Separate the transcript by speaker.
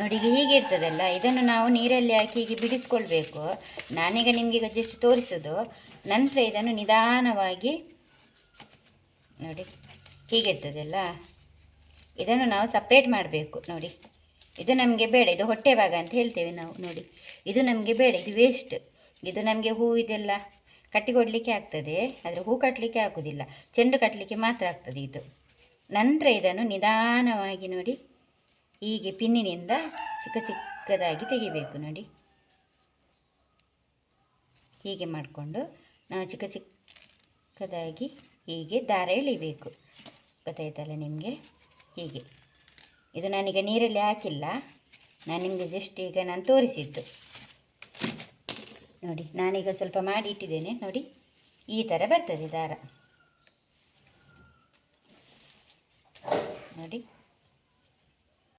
Speaker 1: ನೋಡಿ ಹೀಗೆ ಇರ್ತದಲ್ಲ, ಇದನ್ನು ನಾವು ನೀರಲ್ಲಿ ಹಾಕಿ ಹೀಗೆ ಬಿಡಿಸ್ಕೊಳ್ಬೇಕು. ನಾನೀಗ ನಿಮಗೆ ಈಗ ಜಸ್ಟ್ ತೋರಿಸೋದು. ನಂತರ ಇದನ್ನು ನಿಧಾನವಾಗಿ ನೋಡಿ, ಹೀಗೆ ಇರ್ತದಲ್ಲ ಇದನ್ನು ನಾವು ಸಪ್ರೇಟ್ ಮಾಡಬೇಕು, ನೋಡಿ. ಇದು ನಮಗೆ ಬೇಡ, ಇದು ಹೊಟ್ಟೆ ಭಾಗ ಅಂತ ಹೇಳ್ತೇವೆ ನಾವು, ನೋಡಿ. ಇದು ನಮಗೆ ಬೇಡ, ಇದು ವೇಸ್ಟ್ ಇದು ನಮಗೆ ಹೂ ಇದೆಲ್ಲ ಕಟ್ಟಿ ಕೊಡಲಿಕ್ಕೆ ಆಗ್ತದೆ, ಆದರೆ ಹೂ ಕಟ್ಟಲಿಕ್ಕೆ ಆಗೋದಿಲ್ಲ. ಚೆಂಡು ಕಟ್ಟಲಿಕ್ಕೆ ಮಾತ್ರ ಆಗ್ತದೆ ಇದು. ನಂತರ ಇದನ್ನು ನಿಧಾನವಾಗಿ ನೋಡಿ. ಹೀಗೆ ಪಿನ್ನಿನಿಂದ ಚಿಕ್ಕ ಚಿಕ್ಕದಾಗಿ ತೆಗಿಬೇಕು, ನೋಡಿ. ಹೀಗೆ ಮಾಡಿಕೊಂಡು ನಾವು ಚಿಕ್ಕ ಚಿಕ್ಕದಾಗಿ ಹೀಗೆ ದಾರ ಎಳಿಬೇಕು. ಗೊತ್ತಾಯ್ತಲ್ಲ ನಿಮಗೆ? ಹೀಗೆ. ಇದು ನಾನೀಗ ನೀರಲ್ಲಿ ಹಾಕಿಲ್ಲ. ನಾನು ನಿಮಗೆ ಜಸ್ಟ್ ಈಗ ನಾನು ತೋರಿಸಿದ್ದು. ನೋಡಿ, ನಾನೀಗ ಸ್ವಲ್ಪ ಮಾಡಿ ಇಟ್ಟಿದ್ದೇನೆ, ನೋಡಿ. ಈ ಥರ ಬರ್ತದೆ ದಾರ. ನೋಡಿ.